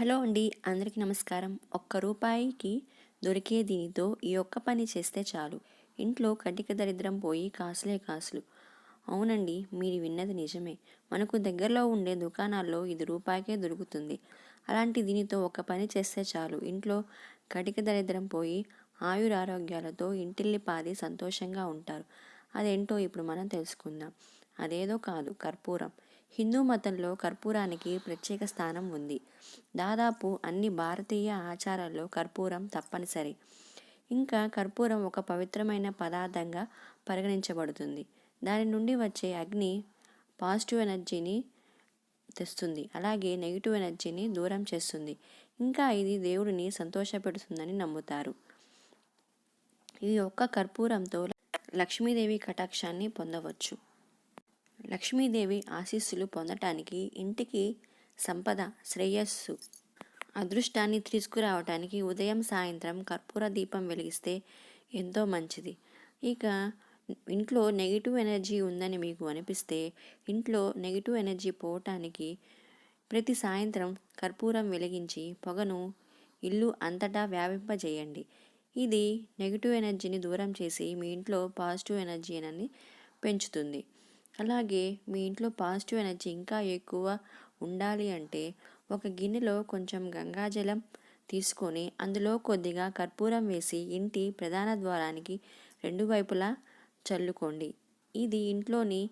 Hello అండి అందరికీ నమస్కారం. ఒక్క రూపాయికి దొరికే దీనితో ఈ ఒక్క పని చేస్తే చాలు. ఇంట్లో కటిక దరిద్రం పోయి కాసులే కాసులు. అవునండి మీరు విన్నది నిజమే. మనకు దగ్గరలో ఉండే దుకాణాల్లో ఇది రూపాయికే దొరుకుతుంది. అలాంటి దీనితో ఒక పని చేస్తే చాలు. ఇంట్లో కటిక దరిద్రం పోయి ఆయురారోగ్యాలతో ఇంటిల్లి పాది సంతోషంగా ఉంటారు. అదేంటో ఇప్పుడు మనం తెలుసుకుందాం. అదేదో కాదు కర్పూరం. హిందూ మతంలో కర్పూరానికి ప్రత్యేక స్థానం ఉంది. దాదాపు అన్ని భారతీయ ఆచారాల్లో కర్పూరం తప్పనిసరి. ఇంకా కర్పూరం ఒక పవిత్రమైన పదార్థంగా పరిగణించబడుతుంది. దాని నుండి వచ్చే అగ్ని పాజిటివ్ ఎనర్జీని తెస్తుంది. అలాగే నెగిటివ్ ఎనర్జీని దూరం చేస్తుంది. ఇంకా ఇది దేవుడిని సంతోషపెడుతుందని నమ్ముతారు. ఇది ఒక్క కర్పూరంతో లక్ష్మీదేవి కటాక్షాన్ని పొందవచ్చు. లక్ష్మీదేవి ఆశీస్సులు పొందటానికి ఇంటికి సంపద శ్రేయస్సు అదృష్టాన్ని తీసుకురావటానికి ఉదయం సాయంత్రం కర్పూర దీపం వెలిగిస్తే ఎంతో మంచిది. ఇక ఇంట్లో నెగిటివ్ ఎనర్జీ ఉందని మీకు అనిపిస్తే ఇంట్లో నెగిటివ్ ఎనర్జీ పోవటానికి ప్రతి సాయంత్రం కర్పూరం వెలిగించి పొగను ఇల్లు అంతటా వ్యాపింపజేయండి. ఇది నెగిటివ్ ఎనర్జీని దూరం చేసి మీ ఇంట్లో పాజిటివ్ ఎనర్జీ అనేది పెంచుతుంది. అలాగే మీ ఇంట్లో పాజిటివ్ ఎనర్జీ ఇంకా ఎక్కువ ఉండాలి అంటే ఒక గిన్నెలో కొంచెం గంగాజలం తీసుకొని అందులో కొద్దిగా కర్పూరం వేసి ఇంటి ప్రధాన ద్వారానికి రెండు వైపులా చల్లుకోండి. ఇది ఇంట్లోని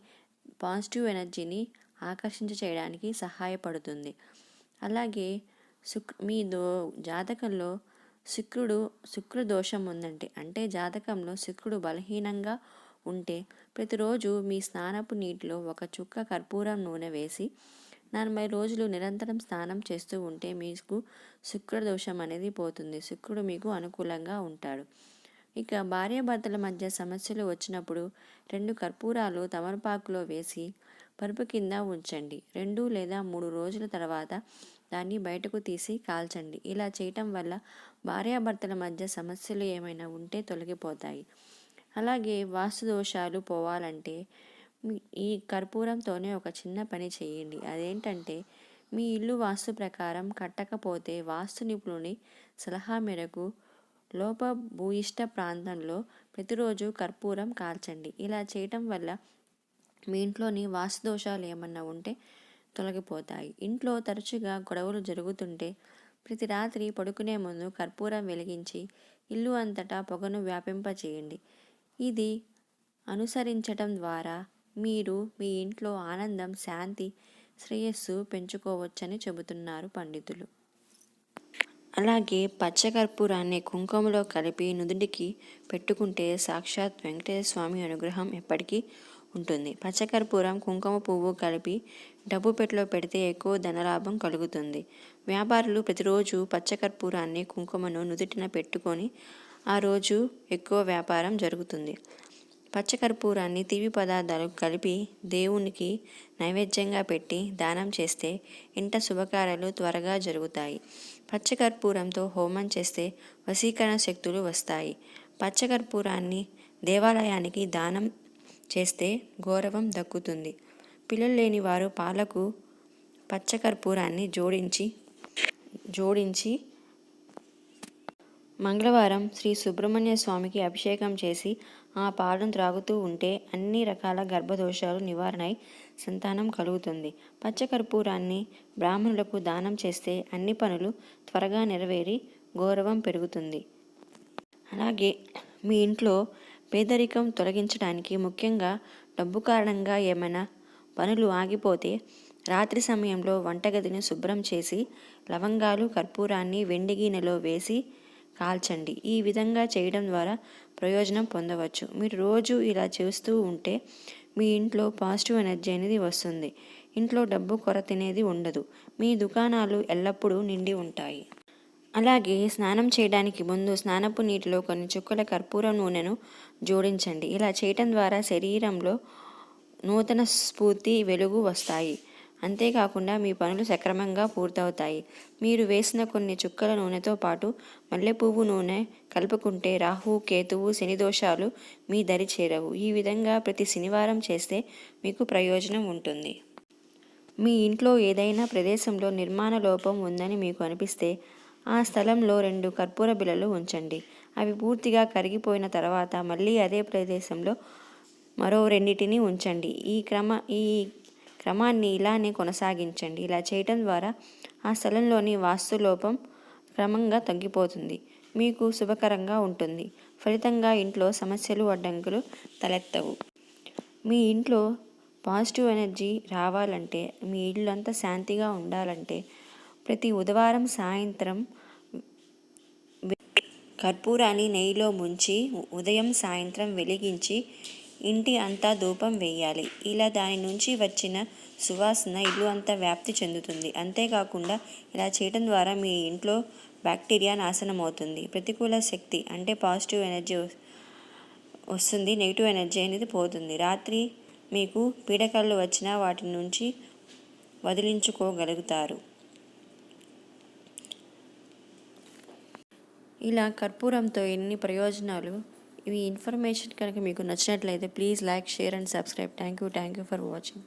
పాజిటివ్ ఎనర్జీని ఆకర్షించ చేయడానికి సహాయపడుతుంది. అలాగే శుక్ మీ దో జాతకంలో శుక్రుడు శుక్ర దోషం ఉందంటే అంటే జాతకంలో శుక్రుడు బలహీనంగా ఉంటే ప్రతిరోజు మీ స్నానపు నీటిలో ఒక చుక్క కర్పూరం నూనె వేసి నలభై రోజులు నిరంతరం స్నానం చేస్తూ ఉంటే మీకు శుక్రదోషం అనేది పోతుంది. శుక్రుడు మీకు అనుకూలంగా ఉంటాడు. ఇక భార్యాభర్తల మధ్య సమస్యలు వచ్చినప్పుడు రెండు కర్పూరాలు తమలపాకులో వేసి పరుపు కింద ఉంచండి. రెండు లేదా మూడు రోజుల తర్వాత దాన్ని బయటకు తీసి కాల్చండి. ఇలా చేయటం వల్ల భార్యాభర్తల మధ్య సమస్యలు ఏమైనా ఉంటే తొలగిపోతాయి. అలాగే వాస్తు దోషాలు పోవాలంటే ఈ కర్పూరంతోనే ఒక చిన్న పని చేయండి. అదేంటంటే మీ ఇల్లు వాస్తు ప్రకారం కట్టకపోతే వాస్తు నిపుణుని సలహా మేరకు లోప భూయిష్ట ప్రాంతంలో ప్రతిరోజు కర్పూరం కాల్చండి. ఇలా చేయటం వల్ల మీ ఇంట్లోని వాస్తు దోషాలు ఏమన్నా ఉంటే తొలగిపోతాయి. ఇంట్లో తరచుగా గొడవలు జరుగుతుంటే ప్రతి రాత్రి పడుకునే ముందు కర్పూరం వెలిగించి ఇల్లు అంతటా పొగను వ్యాపింపచేయండి. ఇది అనుసరించటం ద్వారా మీరు మీ ఇంట్లో ఆనందం శాంతి శ్రేయస్సు పెంచుకోవచ్చని చెబుతున్నారు పండితులు. అలాగే పచ్చకర్పూరాన్ని కుంకుమలో కలిపి నుదుటికి పెట్టుకుంటే సాక్షాత్ వెంకటేశ్వర స్వామి అనుగ్రహం ఎప్పటికీ ఉంటుంది. పచ్చకర్పూరం కుంకుమ పువ్వు కలిపి డబ్బు పెట్టలో పెడితే ఎక్కువ ధనలాభం కలుగుతుంది. వ్యాపారులు ప్రతిరోజు పచ్చకర్పూరాన్ని కుంకుమను నుదుటిన పెట్టుకొని ఆ రోజు ఎక్కువ వ్యాపారం జరుగుతుంది. పచ్చకర్పూరాన్ని తీపి పదార్థాలు కలిపి దేవునికి నైవేద్యంగా పెట్టి దానం చేస్తే ఇంట శుభకార్యాలు త్వరగా జరుగుతాయి. పచ్చకర్పూరంతో హోమం చేస్తే వశీకరణ శక్తులు వస్తాయి. పచ్చకర్పూరాన్ని దేవాలయానికి దానం చేస్తే గౌరవం దక్కుతుంది. పిల్లలు లేని వారు పాలకు పచ్చకర్పూరాన్ని జోడించి జోడించి మంగళవారం శ్రీ సుబ్రహ్మణ్య స్వామికి అభిషేకం చేసి ఆ పాలను త్రాగుతూ ఉంటే అన్ని రకాల గర్భదోషాలు నివారణై సంతానం కలుగుతుంది. పచ్చకర్పూరాన్ని బ్రాహ్మణులకు దానం చేస్తే అన్ని పనులు త్వరగా నెరవేరి గౌరవం పెరుగుతుంది. అలాగే మీ ఇంట్లో పేదరికం తొలగించడానికి ముఖ్యంగా డబ్బు కారణంగా ఏమైనా పనులు ఆగిపోతే రాత్రి సమయంలో వంటగదిని శుభ్రం చేసి లవంగాలు కర్పూరాన్ని వెండి గిన్నెలో వేసి కాల్చండి. ఈ విధంగా చేయడం ద్వారా ప్రయోజనం పొందవచ్చు. మీరు రోజు ఇలా చేస్తూ ఉంటే మీ ఇంట్లో పాజిటివ్ ఎనర్జీ అనేది వస్తుంది. ఇంట్లో డబ్బు కొరత అనేది ఉండదు. మీ దుకాణాలు ఎల్లప్పుడూ నిండి ఉంటాయి. అలాగే స్నానం చేయడానికి ముందు స్నానపు నీటిలో కొన్ని చుక్కల కర్పూరం నూనెను జోడించండి. ఇలా చేయటం ద్వారా శరీరంలో నూతన స్ఫూర్తి వెలుగు వస్తాయి. అంతేకాకుండా మీ పనులు సక్రమంగా పూర్తవుతాయి. మీరు వేసిన కొన్ని చుక్కల నూనెతో పాటు మల్లెపువ్వు నూనె కలుపుకుంటే రాహు కేతువు శని దోషాలు మీ దరి చేరవు. ఈ విధంగా ప్రతి శనివారం చేస్తే మీకు ప్రయోజనం ఉంటుంది. మీ ఇంట్లో ఏదైనా ప్రదేశంలో నిర్మాణ లోపం ఉందని మీకు అనిపిస్తే ఆ స్థలంలో రెండు కర్పూర బిళ్ళలు ఉంచండి. అవి పూర్తిగా కరిగిపోయిన తర్వాత మళ్ళీ అదే ప్రదేశంలో మరో రెండింటిని ఉంచండి. ఈ క్రమ ఈ క్రమాన్ని ఇలానే కొనసాగించండి. ఇలా చేయటం ద్వారా ఆ స్థలంలోని వాస్తులోపం క్రమంగా తగ్గిపోతుంది. మీకు శుభకరంగా ఉంటుంది. ఫలితంగా ఇంట్లో సమస్యలు అడ్డంకులు తలెత్తవు. మీ ఇంట్లో పాజిటివ్ ఎనర్జీ రావాలంటే మీ ఇల్లు అంతా శాంతిగా ఉండాలంటే ప్రతి బుధవారం సాయంత్రం కర్పూరాన్ని నెయ్యిలో ముంచి ఉదయం సాయంత్రం వెలిగించి ఇంటి అంతా ధూపం వేయాలి. ఇలా దాని నుంచి వచ్చిన సువాసన ఇల్లు అంతా వ్యాప్తి చెందుతుంది. అంతేకాకుండా ఇలా చేయటం ద్వారా మీ ఇంట్లో బ్యాక్టీరియా నాశనం అవుతుంది ప్రతికూల శక్తి అంటే పాజిటివ్ ఎనర్జీ వస్తుంది. నెగిటివ్ ఎనర్జీ అనేది పోతుంది. రాత్రి మీకు పీడకళ్ళు వచ్చినా వాటి నుంచి వదిలించుకోగలుగుతారు. ఇలా కర్పూరంతో ఎన్ని ప్రయోజనాలు ఈ ఇన్ఫర్మేషన్ కనుక మీకు నచ్చినట్లయితే please like share and subscribe. Thank you thank you for watching.